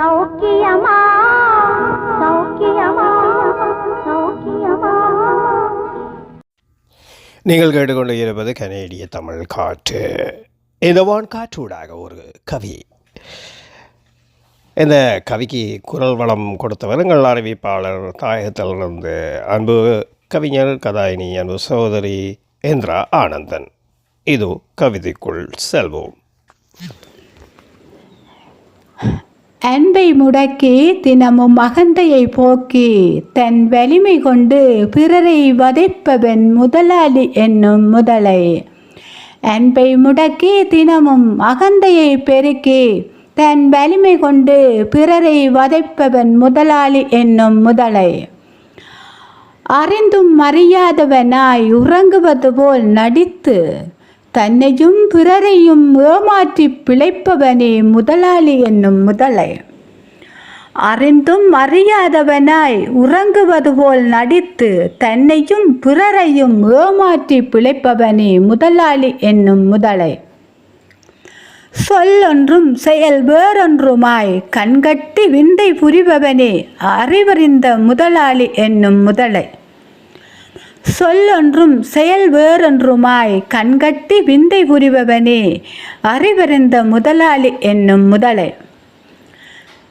சௌக்கியமா? சௌக்கியமா? சௌக்கியமா? நீங்கள் கேட்டுக்கொண்டு இருப்பது கனேடிய தமிழ் காற்று. இந்த வான் காற்றூடாக ஒரு கவி. இந்த கவிக்கு குரல் வளம் கொடுத்தவர் எங்கள் அறிவிப்பாளர் தாயகத்திலிருந்து அன்பு கவிஞர் கதாயினி அன்பு சகோதரி இந்திரா ஆனந்தன். இது கவிதைக்குள் செல்வோம். அன்பை முடக்கி தினமும் அகந்தையை போக்கி தன் வலிமை கொண்டு பிறரை வதைப்பவன் முதலாளி என்னும் முதலை. அன்பை முடக்கி தினமும் அகந்தையை பெருக்கி தன் வலிமை கொண்டு பிறரை வதைப்பவன் முதலாளி என்னும் முதலை. அறிந்தும் அறியாதவனாய் உறங்குவது போல் நடித்து தன்னையும் பிறரையும் ஏமாற்றி பிழைப்பவனே முதலாளி என்னும் முதலை. அறிந்தும் அறியாதவனாய் உறங்குவது போல் நடித்து தன்னையும் பிறரையும் ஏமாற்றி பிழைப்பவனே முதலாளி என்னும் முதலை. சொல்லொன்றும் செயல் வேறொன்றுமாய் கண்கட்டி விந்தை புரிபவனே அறிவறிந்த முதலாளி என்னும் முதலை. சொல்லொன்றும் செயல் வேறொன்றுமாய் கண்கட்டி விந்தை புரிபவனே அறிவறிந்த முதலாளி என்னும் முதலை.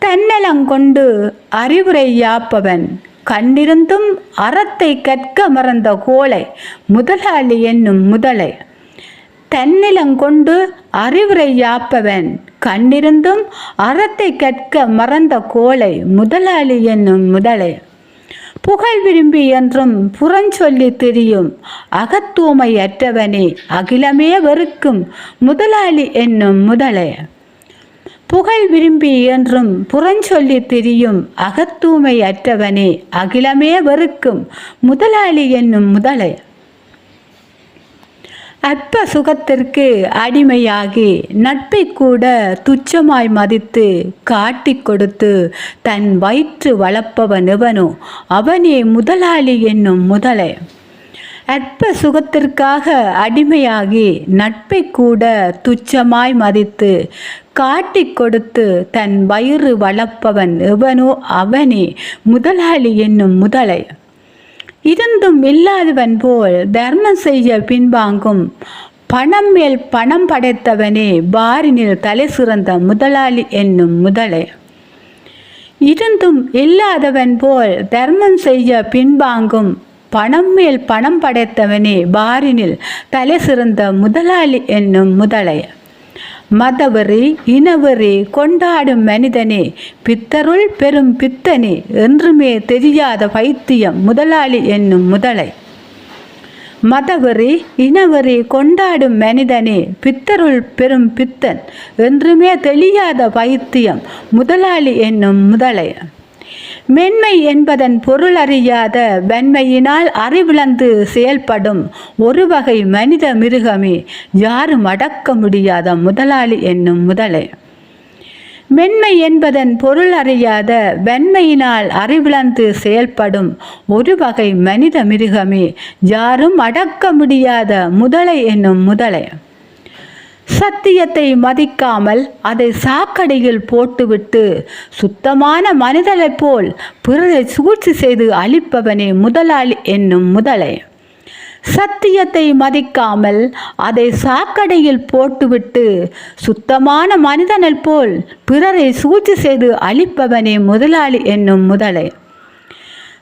தன்னலங்கொண்டு அறிவுரை யாப்பவன் கண்ணிருந்தும் அறத்தை கற்க மறந்த கோளை முதலாளி என்னும் முதலை. தன்னிலங்கொண்டு அறிவுரை யாப்பவன் கண்ணிருந்தும் அறத்தை கற்க மறந்த கோளை முதலாளி என்னும் முதலை. புகழ் விரும்பி என்றும் புறஞ்சொல்லி திரியும். அகத்தூமை அற்றவனே அகிலமே வெறுக்கும் முதலாளி என்னும் முதலே புகழ் விரும்பி என்றும் புறஞ்சொல்லி திரியும். அகத்தூமை அற்றவனே அகிலமே வெறுக்கும் முதலாளி என்னும் முதலை அற்ப சுகத்திற்கு அடிமையாகி நட்பை கூட துச்சமாய் மதித்து காட்டிக் கொடுத்து தன் வயிற்று வளர்ப்பவன் எவனோ அவனே முதலாளி என்னும் முதலை. அற்ப சுகத்திற்காக அடிமையாகி நட்பை கூட துச்சமாய் மதித்து காட்டி கொடுத்து தன் வயிறு வளர்ப்பவன் எவனோ அவனே முதலாளி என்னும் முதலை. இருந்தும் இல்லாதவன் போல் தர்மம் செய்ய பின்வாங்கும். பணம் மேல் பணம் படைத்தவனே பாரினில் தலை சிறந்த முதலாளி என்னும் முதலை. இருந்தும் இல்லாதவன் போல் தர்மம் செய்ய பின்வாங்கும். பணம் மேல் பணம் படைத்தவனே பாரினில் தலை சிறந்த முதலாளி என்னும் முதலை. மதவெறி இனவெறி கொண்டாடும் மனிதனே பித்தருள் பெரும் பித்தனே என்றுமே தெரியாத பைத்தியம் முதலாளி என்னும் முதலை. மதவெறி இனவெறி கொண்டாடும் மனிதனே பித்தருள் பெரும் பித்தன் என்றுமே தெளியாத பைத்தியம் முதலாளி என்னும் முதலை. மென்மை என்பதன் பொருள் அறியாத வெண்மையினால் அறிவிழந்து செயல்படும் ஒரு வகை மனித மிருகமே யாரும் அடக்க முடியாத முதலாளி என்னும் முதலை. மென்மை என்பதன் பொருள் அறியாத வெண்மையினால் அறிவிழந்து செயல்படும் ஒரு வகை மனித மிருகமே யாரும் அடக்க முடியாத முதலை என்னும் முதலை. சத்தியத்தை மதிக்காமல் அதை சாக்கடையில் போட்டுவிட்டு சுத்தமான மனிதனைப் போல் பிறரை சூழ்ச்சி செய்து அழிப்பவனே முதலாளி என்னும் முதலை. சத்தியத்தை மதிக்காமல் அதை சாக்கடையில் போட்டுவிட்டு சுத்தமான மனிதனைப் போல் பிறரை சூழ்ச்சி செய்து அழிப்பவனே முதலாளி என்னும் முதலை.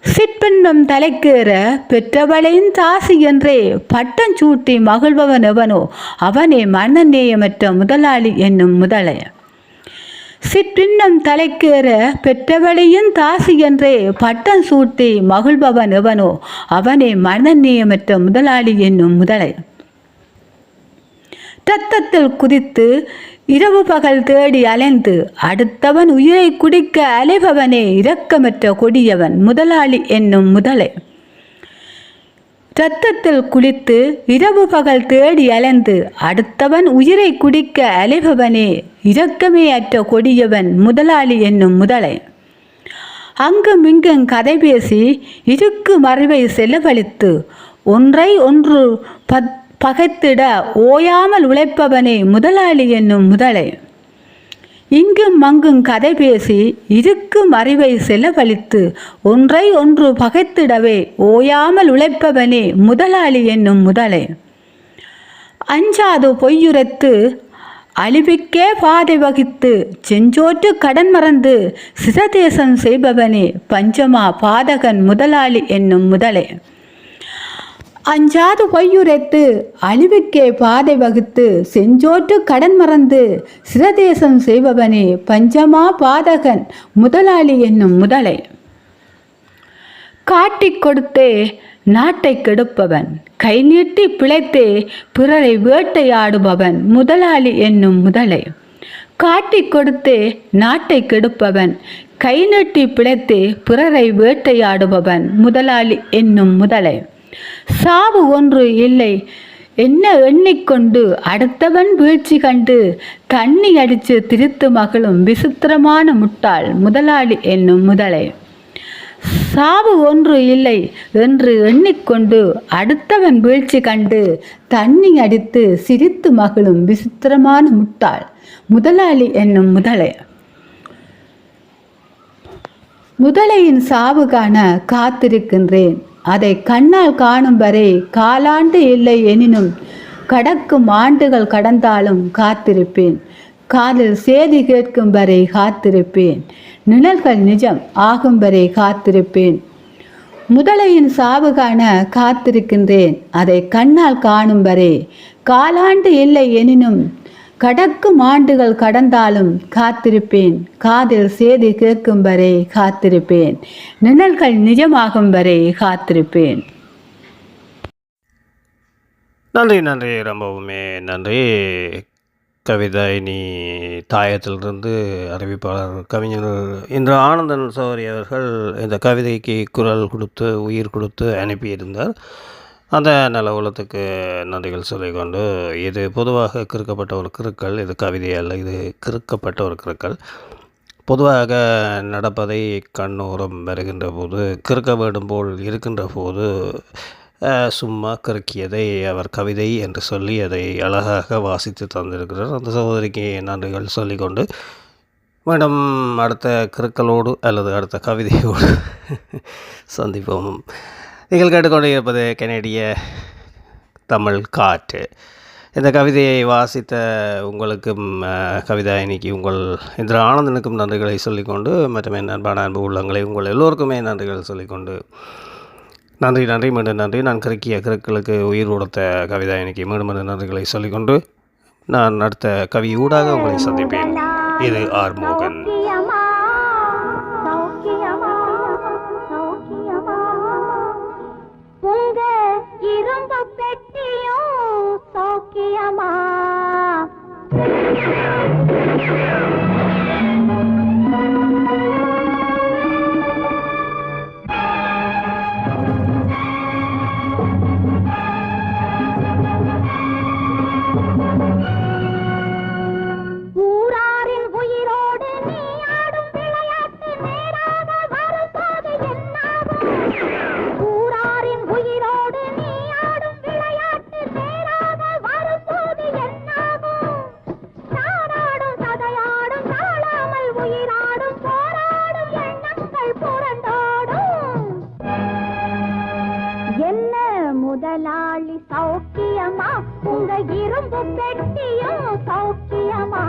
சிற்பென்னும் தலைக்கேற பெற்றவளையும் தாசி என்றே பட்டம் சூட்டி மகிழ்பவன் எவனோ? அவனே மன்னநேயமற்ற முதலாளி என்னும் முதலை சிற்றின்னம் தலைக்கேற பெற்றவளையும் தாசி என்றே பட்டம் சூட்டி மகிழ்பவன் எவனோ? அவனே மனநேயமற்ற முதலாளி என்னும் முதலை ரத்தத்தில் குதித்து இரவு பகல் தேடி அலைந்து அடுத்தவன் உயிரை குடிக்க அலைபவனே இரக்கமற்ற கொடியவன் முதலாளி என்னும் முதலை. இரத்தத்தில் குளித்து இரவு பகல் தேடி அலைந்து அடுத்தவன் உயிரை குடிக்க அலைபவனே இரக்கமே அற்ற கொடியவன் முதலாளி என்னும் முதலை. அங்கும் இங்கும் கதை பேசி இருக்கு மறைவை செலவழித்து ஒன்றை ஒன்று பத் பகைத்திட ஓயாமல் உழைப்பவனே முதலாளி என்னும் முதலை. இங்கும் அங்கும் கதை பேசி இருக்கும் அறிவை செலவழித்து ஒன்றை ஒன்று பகைத்திடவே ஓயாமல் உழைப்பவனே முதலாளி என்னும் முதலே. அஞ்சாது பொய்யுரைத்து அழிவுக்கே பாதை வகித்து செஞ்சோற்று கடன் மறந்து சிரதேசம் செய்பவனே பஞ்சமா பாதகன் முதலாளி என்னும் முதலே. அஞ்சாது பொய்யுரைத்து அழிவுக்கே பாதை வகுத்து செஞ்சோற்று கடன் மறந்து சிரதேசம் செய்பவனே பஞ்சமா பாதகன் முதலாளி என்னும் முதலை. காட்டிக் கொடுத்தே நாட்டை கெடுப்பவன் கை நீட்டி பிழைத்தே பிறரை வேட்டையாடுபவன் முதலாளி என்னும் முதலை. காட்டிக் கொடுத்தே நாட்டை கெடுப்பவன் கை நீட்டி பிழைத்தே பிறரை வேட்டையாடுபவன் முதலாளி என்னும் முதலை. சாவு ஒன்று இல்லை. என்ன எண்ணிக்கொண்டு அடுத்தவன் வீழ்ச்சி கண்டு தண்ணி அடித்து திரித்து மகளும் விசித்திரமான முட்டாள் முதலாளி என்னும் முதலை. சாவு ஒன்று இல்லை என்று எண்ணிக்கொண்டு அடுத்தவன் வீழ்ச்சி கண்டு தண்ணி அடித்து சிரித்து மகளும் விசித்திரமான முட்டாள் முதலாளி என்னும் முதலை. முதலையின் சாவு காண காத்திருக்கின்றேன். அதை கண்ணால் காணும் வரை காலாண்டு இல்லை எனினும் கடக்கும் ஆண்டுகள் கடந்தாலும் காத்திருப்பேன். காதில் சேதி கேட்கும் வரை காத்திருப்பேன். நிழல்கள் நிஜம் ஆகும் வரை காத்திருப்பேன். முதலையின் சாவு காண காத்திருக்கின்றேன். அதை கண்ணால் காணும் வரை காலாண்டு இல்லை எனினும் கடக்கும் ஆண்டுகள் கடந்தாலும் காத்திருப்பேன். காதில் சேதி கேட்கும் வரை காத்திருப்பேன். நிழல்கள் நிஜமாகும் வரை காத்திருப்பேன். நன்றி நன்றி. ரொம்பவுமே நன்றி. கவிதை நீ தாயத்திலிருந்து அறிவிப்பாளர் கவிஞர் இன்று ஆனந்தன் சௌரி அவர்கள் இந்த கவிதைக்கு குரல் கொடுத்து உயிர் கொடுத்து அனுப்பியிருந்தார். அந்த நல உலகத்துக்கு நன்றிகள் சொல்லிக்கொண்டு இது பொதுவாக கிறுக்கப்பட்ட ஒரு கிறுக்கல் இது கவிதை அல்ல இது கிறுக்கப்பட்ட ஒரு கிறுக்கல். பொதுவாக நடப்பதை கண்ணோரம் வருகின்ற போது கிறுக்க வேண்டும் போல் இருக்கின்ற போது சும்மா கிறுக்கியதை அவர் கவிதை என்று சொல்லி அதை அழகாக வாசித்து தந்திருக்கிறார். அந்த சகோதரிக்கு நன்றிகள் சொல்லிக்கொண்டு மேடம் அடுத்த கிறுக்கலோடு அல்லது அடுத்த கவிதையோடு சந்திப்போம். நீங்கள் கேட்டுக்கொண்டிருப்பது இருப்பது தமிழ் காற்று. இந்த கவிதையை வாசித்த உங்களுக்கும் கவிதா இன்னைக்கு உங்கள் இந்திர ஆனந்தனுக்கும் நன்றிகளை சொல்லிக்கொண்டு மற்றும் என் அன்பு உள்ளங்களை உங்கள் எல்லோருக்குமே நன்றிகள் சொல்லிக்கொண்டு நன்றி நன்றி மீண்டும் நன்றி. நான் கிறுக்கிய கிறுக்களுக்கு உயிர் கொடுத்த இன்னைக்கு மீண்டும் மீண்டும் நன்றிகளை சொல்லிக்கொண்டு நான் அடுத்த கவி ஊடாக உங்களை சந்திப்பேன். இது ஆர் மோகன். சௌக்கியமா ஊராரின் முதலாளி சௌக்கியமா? உங்க இரும்பு பெட்டியும் சௌக்கியமா?